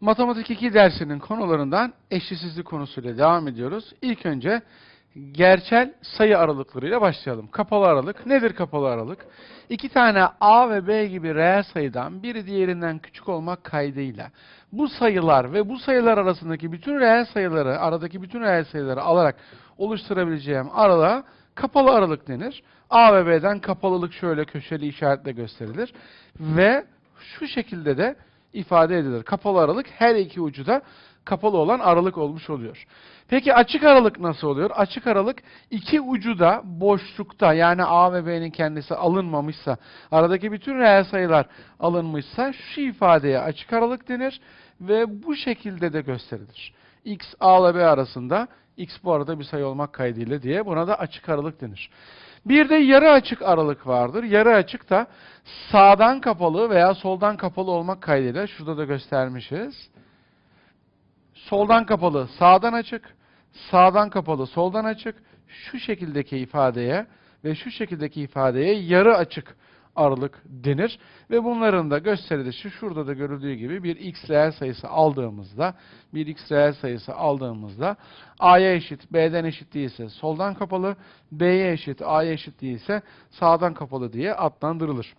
Matematik 2 dersinin konularından eşitsizlik konusuyla devam ediyoruz. İlk önce gerçel sayı aralıklarıyla başlayalım. Kapalı aralık. Nedir kapalı aralık? İki tane A ve B gibi reel sayıdan biri diğerinden küçük olmak kaydıyla bu sayılar ve bu sayılar arasındaki bütün reel sayıları, aradaki bütün reel sayıları alarak oluşturabileceğim aralığa kapalı aralık denir. A ve B'den kapalılık şöyle köşeli işaretle gösterilir. Ve şu şekilde de ifade edilir. Kapalı aralık her iki ucu da kapalı olan aralık olmuş oluyor. Peki açık aralık nasıl oluyor? Açık aralık iki ucu da boşlukta yani A ve B'nin kendisi alınmamışsa, aradaki bütün reel sayılar alınmışsa şu ifadeye açık aralık denir ve bu şekilde de gösterilir. X A ile B arasında X bu arada bir sayı olmak kaydıyla diye buna da açık aralık denir. Bir de yarı açık aralık vardır. Yarı açık da sağdan kapalı veya soldan kapalı olmak kaydıyla şurada da göstermişiz. Soldan kapalı, sağdan açık, sağdan kapalı, soldan açık. Şu şekildeki ifadeye ve şu şekildeki ifadeye yarı açık aralık denir. Ve bunların da gösterilişi şurada da görüldüğü gibi bir x reel sayısı aldığımızda, bir x reel sayısı aldığımızda a'ya eşit, b'den eşit değilse soldan kapalı, b'ye eşit, a'ya eşit değilse sağdan kapalı diye adlandırılır.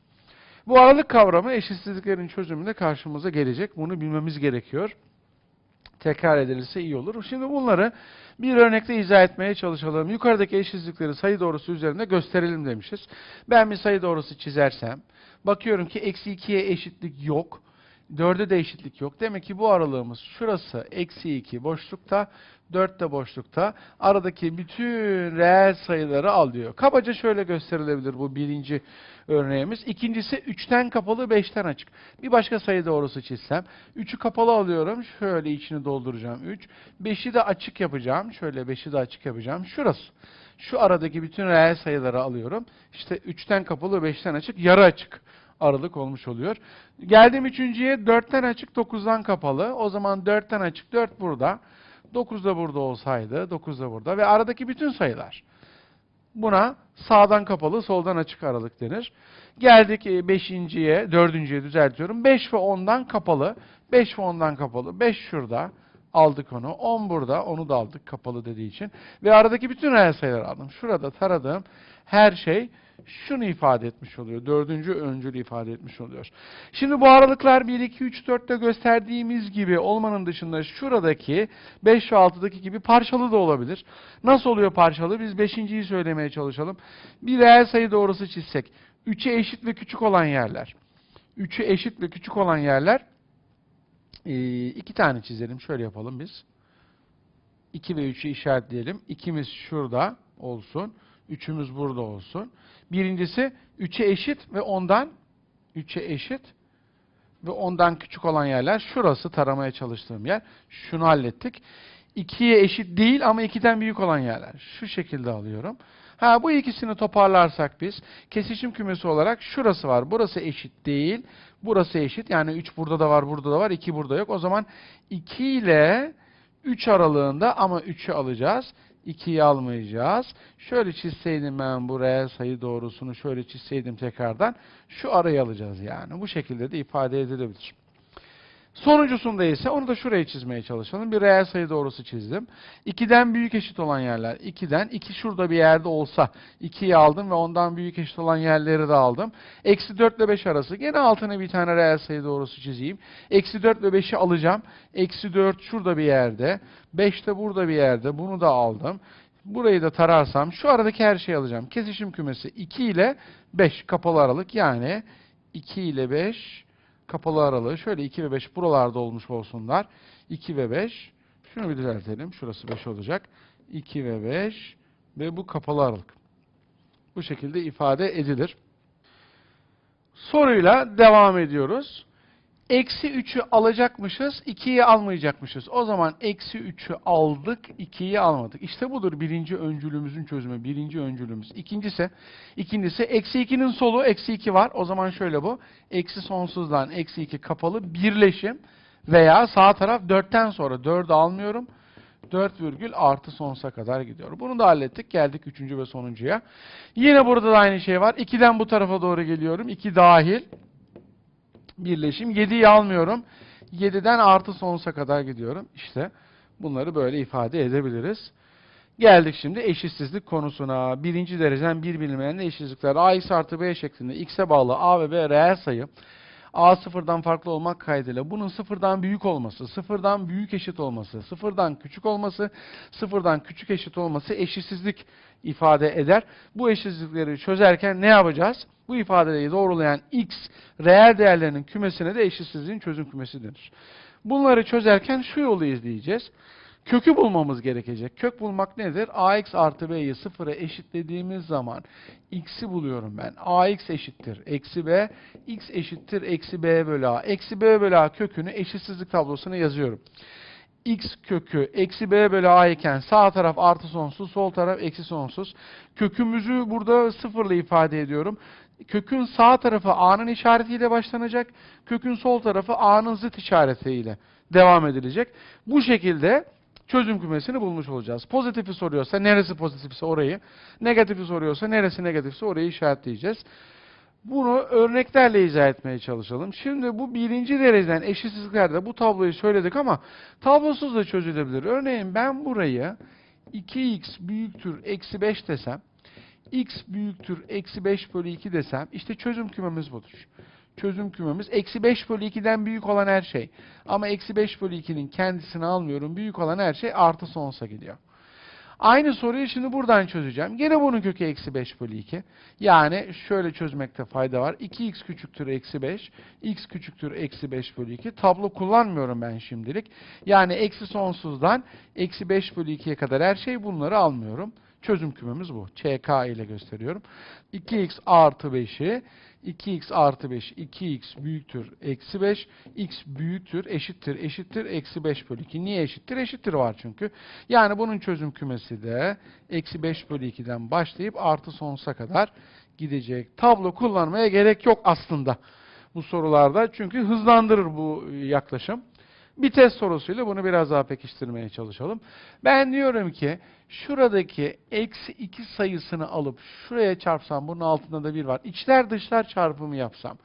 Bu aralık kavramı eşitsizliklerin çözümünde karşımıza gelecek. Bunu bilmemiz gerekiyor. Tekrar edilirse iyi olur. Şimdi bunları bir örnekle izah etmeye çalışalım. Yukarıdaki eşitsizlikleri sayı doğrusu üzerinde gösterelim demişiz. Ben bir sayı doğrusu çizersem, bakıyorum ki eksi 2'ye eşitlik yok. 4'e de eşitlik yok. Demek ki bu aralığımız şurası eksi 2 boşlukta, 4 de boşlukta. Aradaki bütün reel sayıları alıyor. Kabaca şöyle gösterilebilir bu birinci örneğimiz. İkincisi 3'ten kapalı 5'ten açık. Bir başka sayı doğrusu çizsem. 3'ü kapalı alıyorum. Şöyle içini dolduracağım 3. 5'i de açık yapacağım. Şöyle 5'i de açık yapacağım. Şurası. Şu aradaki bütün reel sayıları alıyorum. İşte 3'ten kapalı 5'ten açık. Yarı açık aralık olmuş oluyor. Geldim üçüncüye 4'ten açık 9'dan kapalı. O zaman 4'ten açık 4 burada. 9 da burada olsaydı 9 da burada ve aradaki bütün sayılar. Buna sağdan kapalı soldan açık aralık denir. Geldik 5.ye 4.ye düzeltiyorum. 5 ve 10'dan kapalı. 5 ve 10'dan kapalı. 5 şurada. Aldık onu. 10 burada. Onu da aldık kapalı dediği için. Ve aradaki bütün reel sayıları aldım. Şurada taradığım her şey şunu ifade etmiş oluyor. Dördüncü öncül ifade etmiş oluyor. Şimdi bu aralıklar 1, 2, 3, 4'te gösterdiğimiz gibi olmanın dışında şuradaki 5 ve 6'daki gibi parçalı da olabilir. Nasıl oluyor parçalı? Biz 5.yi söylemeye çalışalım. Bir reel sayı doğrusu çizsek. 3'e eşit ve küçük olan yerler. 3'e eşit ve küçük olan yerler ee, iki tane çizelim. Şöyle yapalım biz. 2 ve 3'ü işaretleyelim. İkimiz şurada olsun. Üçümüz burada olsun. Birincisi 3'e eşit ve ondan 3'e eşit ve ondan küçük olan yerler. Şurası taramaya çalıştığım yer. Şunu hallettik. 2'ye eşit değil ama 2'den büyük olan yerler. Şu şekilde alıyorum. Ha bu ikisini toparlarsak biz kesişim kümesi olarak şurası var. Burası eşit değil. Burası eşit. Yani 3 burada da var, burada da var. 2 burada yok. O zaman 2 ile 3 aralığında ama 3'ü alacağız. 2'yi almayacağız. Şöyle çizseydim ben bu reel sayı doğrusunu şöyle çizseydim tekrardan şu arayı alacağız yani. Bu şekilde de ifade edilebilir. Sonuncusunda ise onu da şuraya çizmeye çalışalım. Bir reel sayı doğrusu çizdim. 2'den büyük eşit olan yerler. 2'den 2 şurada bir yerde olsa 2'yi aldım ve ondan büyük eşit olan yerleri de aldım. Eksi 4 ile 5 arası. Gene altına bir tane reel sayı doğrusu çizeyim. Eksi 4 ve 5'i alacağım. Eksi 4 şurada bir yerde. 5 de burada bir yerde. Bunu da aldım. Burayı da tararsam şu aradaki her şeyi alacağım. Kesişim kümesi 2 ile 5 kapalı aralık. Yani 2 ile 5 kapalı aralığı şöyle 2 ve 5 buralarda olmuş olsunlar. 2 ve 5. Şunu bir düzeltelim. Şurası 5 olacak. 2 ve 5 ve bu kapalı aralık. Bu şekilde ifade edilir. Soruyla devam ediyoruz. Eksi 3'ü alacakmışız, 2'yi almayacakmışız. O zaman eksi 3'ü aldık, 2'yi almadık. İşte budur birinci öncülümüzün çözümü, birinci öncülümüz. İkincisi, ikincisi eksi 2'nin solu, eksi 2 var. O zaman şöyle bu, eksi sonsuzdan eksi 2 kapalı birleşim veya sağ taraf 4'ten sonra 4'ü almıyorum. 4 virgül artı sonsuza kadar gidiyor. Bunu da hallettik. Geldik üçüncü ve sonuncuya. Yine burada da aynı şey var. 2'den bu tarafa doğru geliyorum. 2 dahil birleşim. 7'yi almıyorum. 7'den artı sonsuza kadar gidiyorum. İşte bunları böyle ifade edebiliriz. Geldik şimdi eşitsizlik konusuna. Birinci dereceden bir bilinmeyenli eşitsizlikler. ax artı b şeklinde x'e bağlı a ve b reel sayı. A sıfırdan farklı olmak kaydıyla bunun sıfırdan büyük olması, sıfırdan büyük eşit olması, sıfırdan küçük olması, sıfırdan küçük eşit olması eşitsizlik ifade eder. Bu eşitsizlikleri çözerken ne yapacağız? Bu ifadeyi doğrulayan x reel değerlerinin kümesine de eşitsizliğin çözüm kümesi denir. Bunları çözerken şu yolu izleyeceğiz. Kökü bulmamız gerekecek. Kök bulmak nedir? ax artı b'yi sıfıra eşitlediğimiz zaman x'i buluyorum ben. ax eşittir eksi b, x eşittir eksi b bölü a. Eksi b bölü a kökünü eşitsizlik tablosuna yazıyorum. x kökü eksi b bölü a iken sağ taraf artı sonsuz, sol taraf eksi sonsuz. Kökümüzü burada sıfırla ifade ediyorum. Kökün sağ tarafı a'nın işaretiyle başlanacak. Kökün sol tarafı a'nın zıt işaretiyle devam edilecek. Bu şekilde çözüm kümesini bulmuş olacağız. Pozitifi soruyorsa neresi pozitifse orayı, negatifi soruyorsa neresi negatifse orayı işaretleyeceğiz. Bunu örneklerle izah etmeye çalışalım. Şimdi bu birinci dereceden eşitsizliklerde bu tabloyu söyledik ama tablosuz da çözülebilir. Örneğin ben burayı 2x büyüktür eksi 5 desem, x büyüktür eksi 5 bölü 2 desem, işte çözüm kümemiz budur. Çözüm kümemiz eksi 5 bölü 2'den büyük olan her şey. Ama eksi 5 bölü 2'nin kendisini almıyorum. Büyük olan her şey artı sonsuza gidiyor. Aynı soruyu şimdi buradan çözeceğim. Gene bunun kökü eksi 5 bölü 2. Yani şöyle çözmekte fayda var. 2x küçüktür eksi 5. x küçüktür eksi 5 bölü 2. Tablo kullanmıyorum ben şimdilik. Yani eksi sonsuzdan eksi 5 bölü 2'ye kadar her şey bunları almıyorum. Çözüm kümemiz bu. ÇK ile gösteriyorum. 2x artı 5'i 2x artı 5, 2x büyüktür, eksi 5, x büyüktür, eşittir, eşittir, eksi 5 bölü 2. Niye eşittir? Eşittir var çünkü. Yani bunun çözüm kümesi de eksi 5 bölü 2'den başlayıp artı sonsuza kadar gidecek. Tablo kullanmaya gerek yok aslında bu sorularda. Çünkü hızlandırır bu yaklaşım. Bir test sorusuyla bunu biraz daha pekiştirmeye çalışalım. Ben diyorum ki şuradaki eksi 2 sayısını alıp şuraya çarpsam bunun altında da 1 var. İçler dışlar çarpımı yapsam.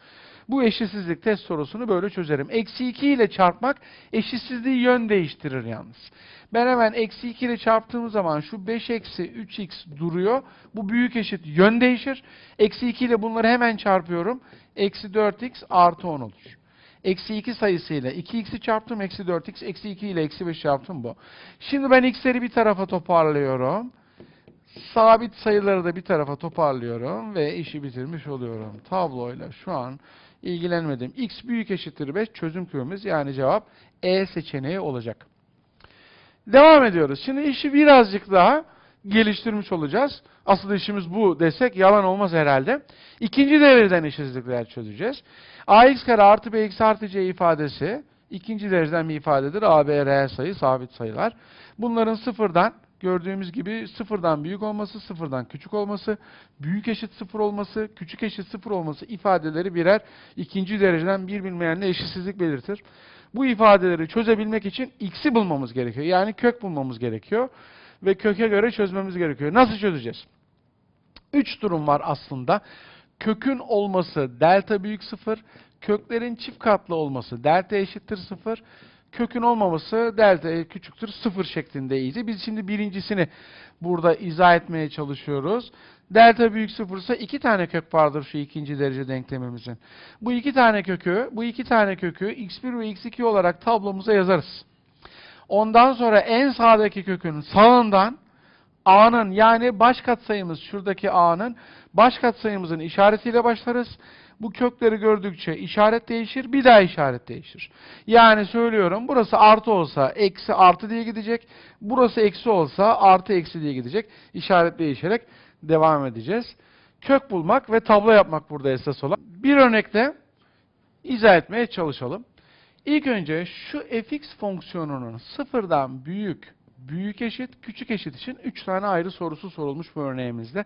Bu eşitsizlik test sorusunu böyle çözerim. Eksi 2 ile çarpmak eşitsizliği yön değiştirir yalnız. Ben hemen eksi 2 ile çarptığım zaman şu 5 eksi 3x duruyor. Bu büyük eşit yön değişir. Eksi 2 ile bunları hemen çarpıyorum. Eksi 4x artı 10 olur. Eksi 2 sayısıyla 2x'i çarptım. Eksi 4x. Eksi 2 ile eksi 5 çarptım bu. Şimdi ben x'leri bir tarafa toparlıyorum. Sabit sayıları da bir tarafa toparlıyorum. Ve işi bitirmiş oluyorum. Tabloyla şu an ilgilenmedim. x büyük eşittir 5 çözüm kümemiz. Yani cevap E seçeneği olacak. Devam ediyoruz. Şimdi işi birazcık daha geliştirmiş olacağız. Asıl işimiz bu desek yalan olmaz herhalde. İkinci dereceden eşitsizlikler çözeceğiz. ax kare artı bx artı c ifadesi ikinci dereceden bir ifadedir. a, b, reel sayı sabit sayılar. Bunların sıfırdan gördüğümüz gibi sıfırdan büyük olması, sıfırdan küçük olması, büyük eşit sıfır olması, küçük eşit sıfır olması ifadeleri birer ikinci dereceden bir bilmeyenle eşitsizlik belirtir. Bu ifadeleri çözebilmek için x'i bulmamız gerekiyor. Yani kök bulmamız gerekiyor. Ve köke göre çözmemiz gerekiyor. Nasıl çözeceğiz? Üç durum var aslında. Kökün olması delta büyük sıfır, köklerin çift katlı olması delta eşittir sıfır, kökün olmaması delta küçüktür sıfır şeklindeydi. Biz şimdi birincisini burada izah etmeye çalışıyoruz. Delta büyük sıfırsa iki tane kök vardır şu ikinci derece denklemimizin. Bu iki tane kökü, bu iki tane kökü x1 ve x2 olarak tablomuza yazarız. Ondan sonra en sağdaki kökün sağından a'nın yani baş katsayımız şuradaki a'nın baş katsayımızın işaretiyle başlarız. Bu kökleri gördükçe işaret değişir, bir daha işaret değişir. Yani söylüyorum burası artı olsa eksi artı diye gidecek. Burası eksi olsa artı eksi diye gidecek. İşaret değişerek devam edeceğiz. Kök bulmak ve tablo yapmak burada esas olan. Bir örnekle izah etmeye çalışalım. İlk önce şu fx fonksiyonunun sıfırdan büyük, büyük eşit, küçük eşit için 3 tane ayrı sorusu sorulmuş bu örneğimizde.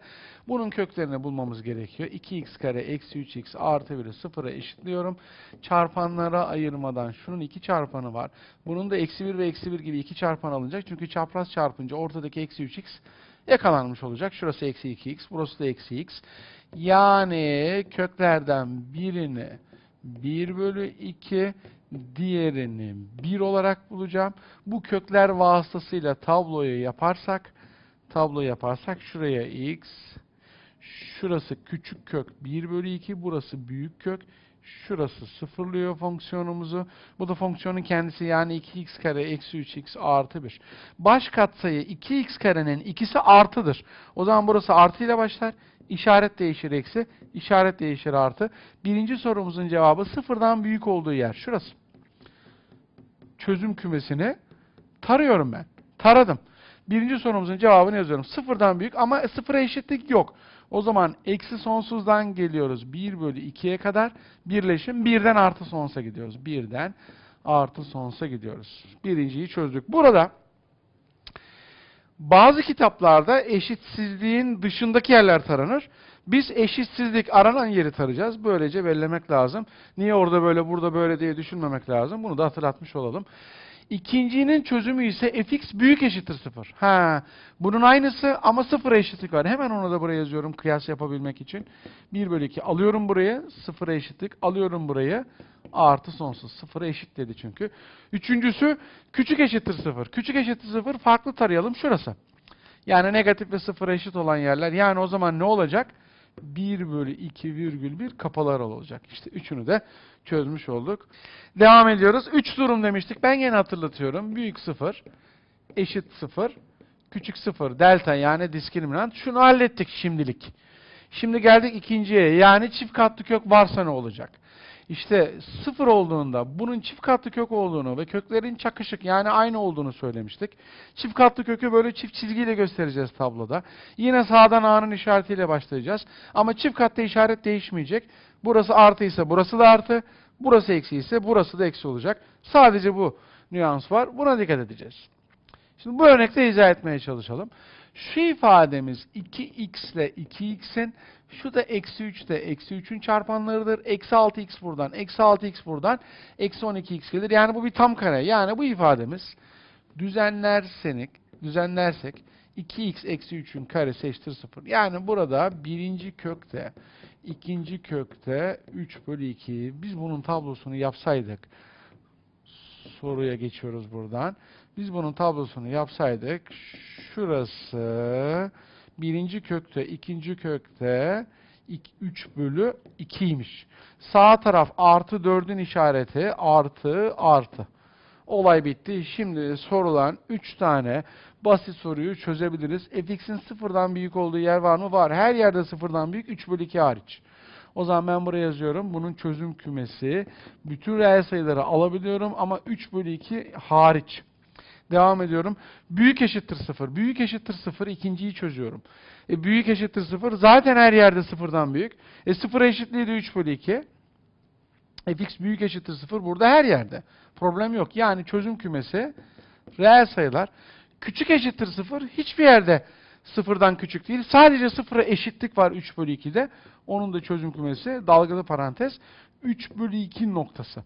Bunun köklerini bulmamız gerekiyor. 2x kare eksi 3x artı 1'i sıfıra eşitliyorum. Çarpanlara ayırmadan şunun 2 çarpanı var. Bunun da eksi 1 ve eksi 1 gibi 2 çarpan alınacak. Çünkü çapraz çarpınca ortadaki eksi 3x yakalanmış olacak. Şurası eksi 2x, burası da eksi x. Yani köklerden birini 1 bölü 2 diğerini 1 olarak bulacağım. Bu kökler vasıtasıyla tabloyu yaparsak tablo yaparsak şuraya x şurası küçük kök 1 bölü 2 burası büyük kök şurası sıfırlıyor fonksiyonumuzu. Bu da fonksiyonun kendisi yani 2x kare eksi 3x artı 1. Baş katsayı 2x karenin ikisi artıdır. O zaman burası artı ile başlar. İşaret değişir eksi, işaret değişir artı. Birinci sorumuzun cevabı sıfırdan büyük olduğu yer. Şurası. Çözüm kümesini tarıyorum ben. Taradım. Birinci sorumuzun cevabını yazıyorum. Sıfırdan büyük ama sıfıra eşitlik yok. O zaman eksi sonsuzdan geliyoruz. 1 bölü 2'ye kadar birleşim. Birden artı sonsuza gidiyoruz. Birden artı sonsuza gidiyoruz. Birinciyi çözdük. Burada bazı kitaplarda eşitsizliğin dışındaki yerler taranır. Biz eşitsizlik aranan yeri tarayacağız. Böylece belirlemek lazım. Niye orada böyle, burada böyle diye düşünmemek lazım. Bunu da hatırlatmış olalım. İkincinin çözümü ise fx büyük eşittir 0. Ha, bunun aynısı ama 0 eşitlik var. Hemen onu da buraya yazıyorum kıyas yapabilmek için. 1 bölü 2 alıyorum buraya. 0 eşitlik alıyorum buraya. Artı sonsuz. 0 eşit dedi çünkü. Üçüncüsü küçük eşittir 0. Küçük eşittir 0 farklı tarayalım. Şurası. Yani negatif ve 0 eşit olan yerler. Yani o zaman ne olacak? 1 bölü 2 virgül 1 kapalı olacak. İşte üçünü de çözmüş olduk. Devam ediyoruz. 3 durum demiştik. Ben yine hatırlatıyorum. Büyük 0, eşit 0, küçük 0, delta yani diskriminant. Şunu hallettik şimdilik. Şimdi geldik ikinciye. Yani çift katlı kök varsa ne olacak? İşte sıfır olduğunda bunun çift katlı kök olduğunu ve köklerin çakışık yani aynı olduğunu söylemiştik. Çift katlı kökü böyle çift çizgiyle göstereceğiz tabloda. Yine sağdan A'nın işaretiyle başlayacağız. Ama çift katlı işaret değişmeyecek. Burası artı ise burası da artı. Burası eksi ise burası da eksi olacak. Sadece bu nüans var. Buna dikkat edeceğiz. Şimdi bu örnekte izah etmeye çalışalım. Şu ifademiz 2x ile 2x'in şu da eksi 3 de eksi 3'ün çarpanlarıdır. Eksi 6x buradan, eksi 6x buradan, eksi 12x gelir. Yani bu bir tam kare. Yani bu ifademiz düzenlersek, düzenlersek 2x eksi 3'ün karesi eşittir 0. Yani burada birinci kökte, ikinci kökte 3 bölü 2. Biz bunun tablosunu yapsaydık, soruya geçiyoruz buradan. Biz bunun tablosunu yapsaydık, şurası birinci kökte, ikinci kökte 3 bölü 2'ymiş. Sağ taraf artı 4'ün işareti artı artı. Olay bitti. Şimdi sorulan 3 tane basit soruyu çözebiliriz. fx'in sıfırdan büyük olduğu yer var mı? Var. Her yerde sıfırdan büyük 3 bölü 2 hariç. O zaman ben buraya yazıyorum. Bunun çözüm kümesi. Bütün reel sayıları alabiliyorum ama 3 bölü 2 hariç. Devam ediyorum. Büyük eşittir 0. Büyük eşittir 0. ikinciyi çözüyorum. E, büyük eşittir 0. Zaten her yerde sıfırdan büyük. E 0 eşitliği de 3 bölü 2. fx büyük eşittir 0. Burada her yerde. Problem yok. Yani çözüm kümesi reel sayılar. Küçük eşittir 0. Hiçbir yerde sıfırdan küçük değil. Sadece sıfıra eşitlik var 3 bölü 2'de. Onun da çözüm kümesi dalgalı parantez 3 bölü 2 noktası.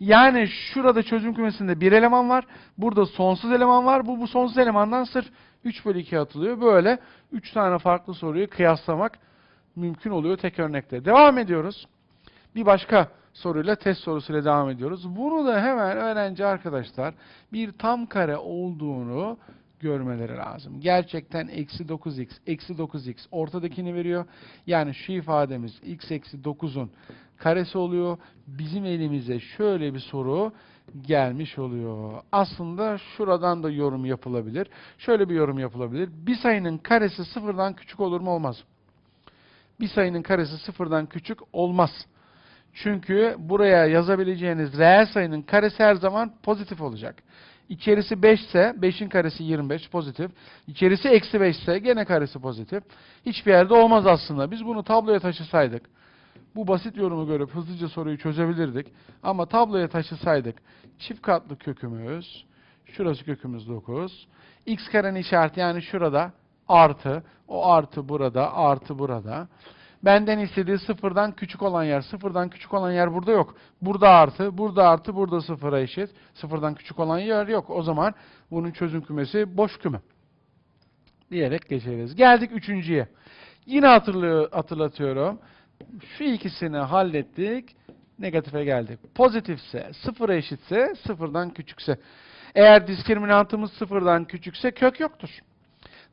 Yani şurada çözüm kümesinde bir eleman var. Burada sonsuz eleman var. Bu, bu sonsuz elemandan sırf 3 bölü 2 atılıyor. Böyle 3 tane farklı soruyu kıyaslamak mümkün oluyor tek örnekte. Devam ediyoruz. Bir başka soruyla test sorusuyla devam ediyoruz. Bunu da hemen öğrenci arkadaşlar bir tam kare olduğunu görmeleri lazım. Gerçekten eksi 9x, eksi 9x ortadakini veriyor. Yani şu ifademiz x eksi 9'un karesi oluyor. Bizim elimize şöyle bir soru gelmiş oluyor. Aslında şuradan da yorum yapılabilir. Şöyle bir yorum yapılabilir. Bir sayının karesi sıfırdan küçük olur mu olmaz? Bir sayının karesi sıfırdan küçük olmaz. Çünkü buraya yazabileceğiniz reel sayının karesi her zaman pozitif olacak. İçerisi 5 ise 5'in karesi 25 pozitif. İçerisi eksi 5 ise gene karesi pozitif. Hiçbir yerde olmaz aslında. Biz bunu tabloya taşısaydık bu basit yorumu görüp hızlıca soruyu çözebilirdik. Ama tabloya taşısaydık çift katlı kökümüz, şurası kökümüz 9. X karenin işareti yani şurada artı, o artı burada, artı burada. Benden istediği sıfırdan küçük olan yer. Sıfırdan küçük olan yer burada yok. Burada artı, burada artı, burada sıfıra eşit. Sıfırdan küçük olan yer yok. O zaman bunun çözüm kümesi boş küme. Diyerek geçeriz. Geldik üçüncüye. Yine hatırlatıyorum. Şu ikisini hallettik. negatife geldik. Pozitifse, sıfıra eşitse, sıfırdan küçükse. Eğer diskriminantımız sıfırdan küçükse kök yoktur.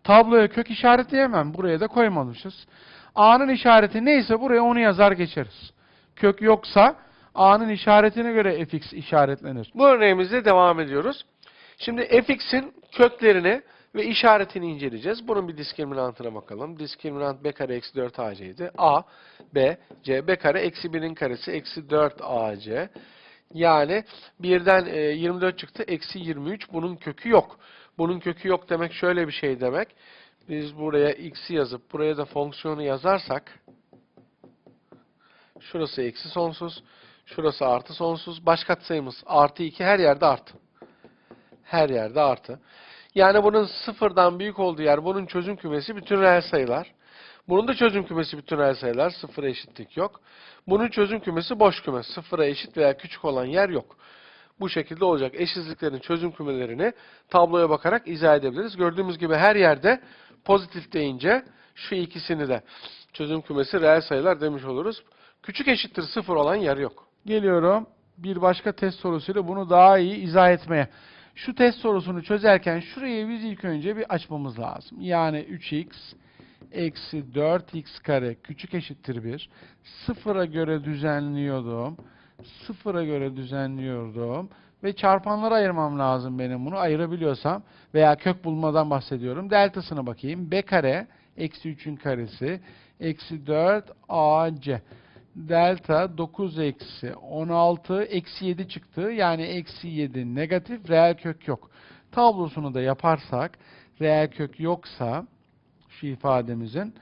Tabloya kök işaretleyemem. Buraya da koymamışız. A'nın işareti neyse buraya onu yazar geçeriz. Kök yoksa A'nın işaretine göre fx işaretlenir. Bu örneğimizde devam ediyoruz. Şimdi fx'in köklerini ve işaretini inceleyeceğiz. Bunun bir diskriminantına bakalım. Diskriminant b kare eksi 4 ac'ydi. a, b, c, b kare eksi 1'in karesi eksi 4 ac. Yani birden e, 24 çıktı. Eksi 23. Bunun kökü yok. Bunun kökü yok demek şöyle bir şey demek. Biz buraya x'i yazıp buraya da fonksiyonu yazarsak şurası eksi sonsuz, şurası artı sonsuz. Baş katsayımız artı 2 her yerde artı. Her yerde artı. Yani bunun sıfırdan büyük olduğu yer bunun çözüm kümesi bütün reel sayılar. Bunun da çözüm kümesi bütün reel sayılar. Sıfıra eşitlik yok. Bunun çözüm kümesi boş küme. Sıfıra eşit veya küçük olan yer yok. Bu şekilde olacak. Eşitsizliklerin çözüm kümelerini tabloya bakarak izah edebiliriz. Gördüğümüz gibi her yerde pozitif deyince şu ikisini de çözüm kümesi reel sayılar demiş oluruz. Küçük eşittir sıfır olan yer yok. Geliyorum bir başka test sorusuyla bunu daha iyi izah etmeye. Şu test sorusunu çözerken şurayı biz ilk önce bir açmamız lazım. Yani 3x eksi 4x kare küçük eşittir 1. Sıfıra göre düzenliyordum. Sıfıra göre düzenliyordum. Ve çarpanlara ayırmam lazım benim bunu ayırabiliyorsam. Veya kök bulmadan bahsediyorum. Deltasına bakayım. b kare eksi 3'ün karesi eksi 4 ac delta 9 eksi 16 eksi 7 çıktı. Yani eksi 7 negatif reel kök yok. Tablosunu da yaparsak reel kök yoksa şu ifademizin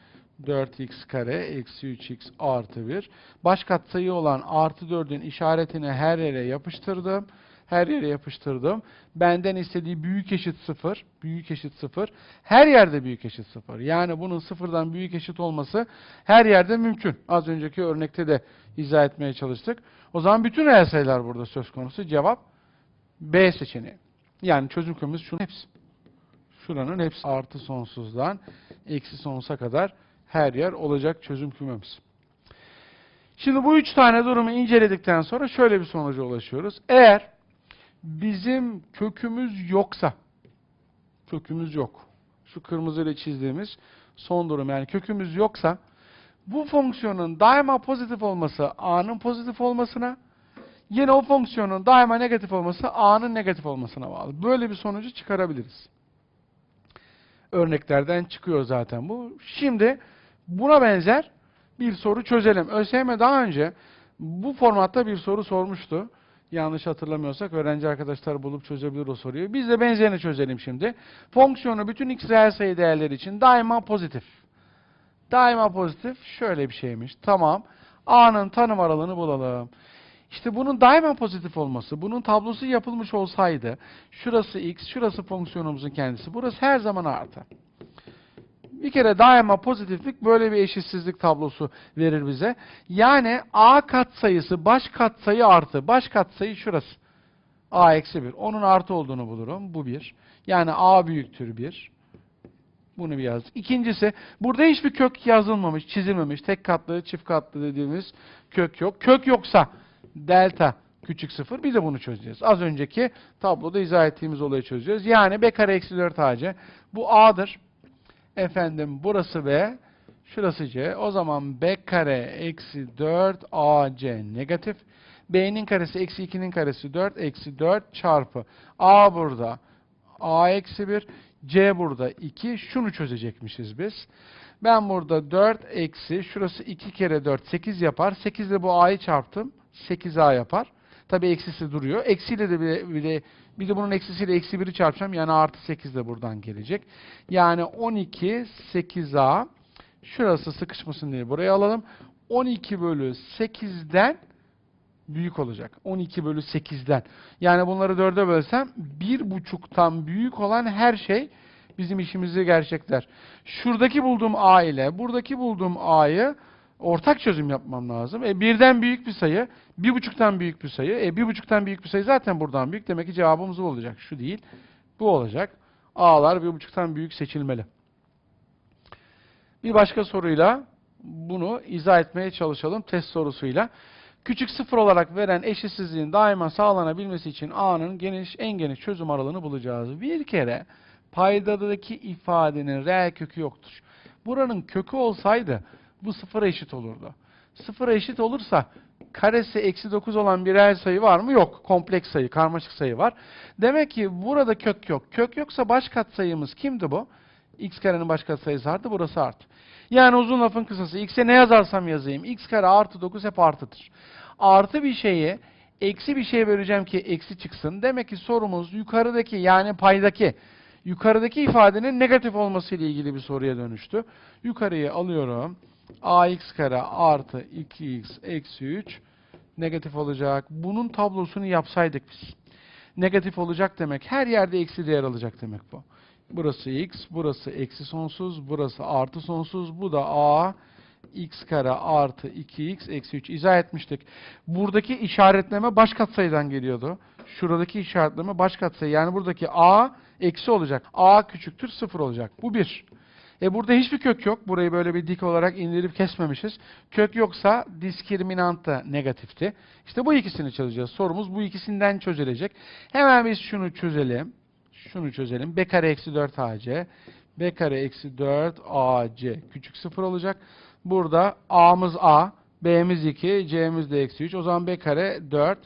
4x kare eksi 3x artı 1. Baş katsayı olan artı 4'ün işaretini her yere yapıştırdım. Her yere yapıştırdım. Benden istediği büyük eşit 0. Büyük eşit 0. Her yerde büyük eşit 0. Yani bunun sıfırdan büyük eşit olması her yerde mümkün. Az önceki örnekte de izah etmeye çalıştık. O zaman bütün reel sayılar burada söz konusu. Cevap B seçeneği. Yani çözüm kümemiz şunun hepsi. Şuranın hepsi artı sonsuzdan eksi sonsuza kadar her yer olacak çözüm kümemiz. Şimdi bu üç tane durumu inceledikten sonra şöyle bir sonuca ulaşıyoruz. Eğer bizim kökümüz yoksa, kökümüz yok. Şu kırmızıyla çizdiğimiz son durum yani kökümüz yoksa bu fonksiyonun daima pozitif olması a'nın pozitif olmasına yine o fonksiyonun daima negatif olması a'nın negatif olmasına bağlı. Böyle bir sonucu çıkarabiliriz. Örneklerden çıkıyor zaten bu. Şimdi buna benzer bir soru çözelim. ÖSYM daha önce bu formatta bir soru sormuştu. Yanlış hatırlamıyorsak öğrenci arkadaşlar bulup çözebilir o soruyu. Biz de benzerini çözelim şimdi. Fonksiyonu bütün x reel sayı değerleri için daima pozitif. Daima pozitif şöyle bir şeymiş. Tamam. A'nın tanım aralığını bulalım. İşte bunun daima pozitif olması, bunun tablosu yapılmış olsaydı, şurası x, şurası fonksiyonumuzun kendisi, burası her zaman artı. Bir kere daima pozitiflik böyle bir eşitsizlik tablosu verir bize. Yani a katsayısı baş katsayı artı. Baş katsayı şurası. a eksi 1. Onun artı olduğunu bulurum. Bu bir. Yani a büyüktür 1. Bunu bir yazdık. İkincisi, burada hiçbir kök yazılmamış, çizilmemiş. Tek katlı, çift katlı dediğimiz kök yok. Kök yoksa delta küçük sıfır. Bir de bunu çözeceğiz. Az önceki tabloda izah ettiğimiz olayı çözeceğiz. Yani b kare eksi 4 ac. Bu a'dır. Efendim burası B, şurası C. O zaman B kare eksi 4 AC negatif. B'nin karesi eksi 2'nin karesi 4 eksi 4 çarpı. A burada. A eksi 1. C burada 2. Şunu çözecekmişiz biz. Ben burada 4 eksi şurası 2 kere 4 8 yapar. 8 ile bu A'yı çarptım. 8A yapar. Tabi eksisi duruyor. Eksiyle de bir de, bir de, bunun eksisiyle eksi 1'i çarpacağım. Yani artı 8 de buradan gelecek. Yani 12 8A şurası sıkışmasın diye buraya alalım. 12 bölü 8'den büyük olacak. 12 bölü 8'den. Yani bunları 4'e bölsem 1,5'tan büyük olan her şey bizim işimizi gerçekler. Şuradaki bulduğum A ile buradaki bulduğum A'yı ortak çözüm yapmam lazım. E birden büyük bir sayı, bir buçuktan büyük bir sayı. E bir buçuktan büyük bir sayı zaten buradan büyük. Demek ki cevabımız bu olacak. Şu değil, bu olacak. A'lar bir buçuktan büyük seçilmeli. Bir başka soruyla bunu izah etmeye çalışalım test sorusuyla. Küçük sıfır olarak veren eşitsizliğin daima sağlanabilmesi için A'nın geniş, en geniş çözüm aralığını bulacağız. Bir kere paydadaki ifadenin reel kökü yoktur. Buranın kökü olsaydı bu sıfıra eşit olurdu. Sıfıra eşit olursa karesi eksi 9 olan bir reel sayı var mı? Yok. Kompleks sayı, karmaşık sayı var. Demek ki burada kök yok. Kök yoksa baş katsayımız kimdi bu? x karenin baş katsayısı artı burası artı. Yani uzun lafın kısası x'e ne yazarsam yazayım x kare artı 9 hep artıdır. Artı bir şeyi eksi bir şeye böleceğim ki eksi çıksın. Demek ki sorumuz yukarıdaki yani paydaki yukarıdaki ifadenin negatif olması ile ilgili bir soruya dönüştü. Yukarıyı alıyorum. Ax kare artı 2x eksi 3 negatif olacak. Bunun tablosunu yapsaydık biz. Negatif olacak demek. Her yerde eksi değer alacak demek bu. Burası x, burası eksi sonsuz, burası artı sonsuz, bu da a x kare artı 2x eksi 3 izah etmiştik. Buradaki işaretleme baş katsayıdan geliyordu. Şuradaki işaretleme baş katsayı. Yani buradaki a eksi olacak. a küçüktür 0 olacak. Bu bir. E burada hiçbir kök yok. Burayı böyle bir dik olarak indirip kesmemişiz. Kök yoksa diskriminant da negatifti. İşte bu ikisini çözeceğiz. Sorumuz bu ikisinden çözülecek. Hemen biz şunu çözelim. Şunu çözelim. b kare eksi 4 ac. b kare eksi 4 ac küçük 0 olacak. Burada a'mız a, b'miz 2, c'miz de eksi 3. O zaman b kare 4.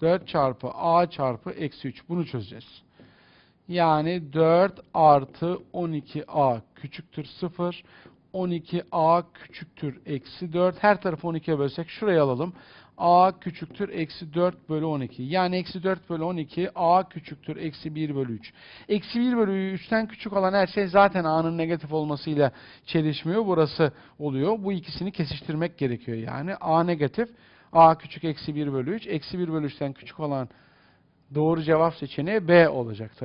4 çarpı a çarpı eksi 3. Bunu çözeceğiz. Yani 4 artı 12a küçüktür 0. 12a küçüktür eksi 4. Her tarafı 12'ye bölsek şurayı alalım. a küçüktür eksi 4 bölü 12. Yani eksi 4 bölü 12 a küçüktür eksi 1 bölü 3. Eksi 1 bölü 3'ten küçük olan her şey zaten a'nın negatif olmasıyla çelişmiyor. Burası oluyor. Bu ikisini kesiştirmek gerekiyor yani. a negatif a küçük eksi 1 bölü 3. Eksi 1 bölü 3'ten küçük olan doğru cevap seçeneği B olacak tabii.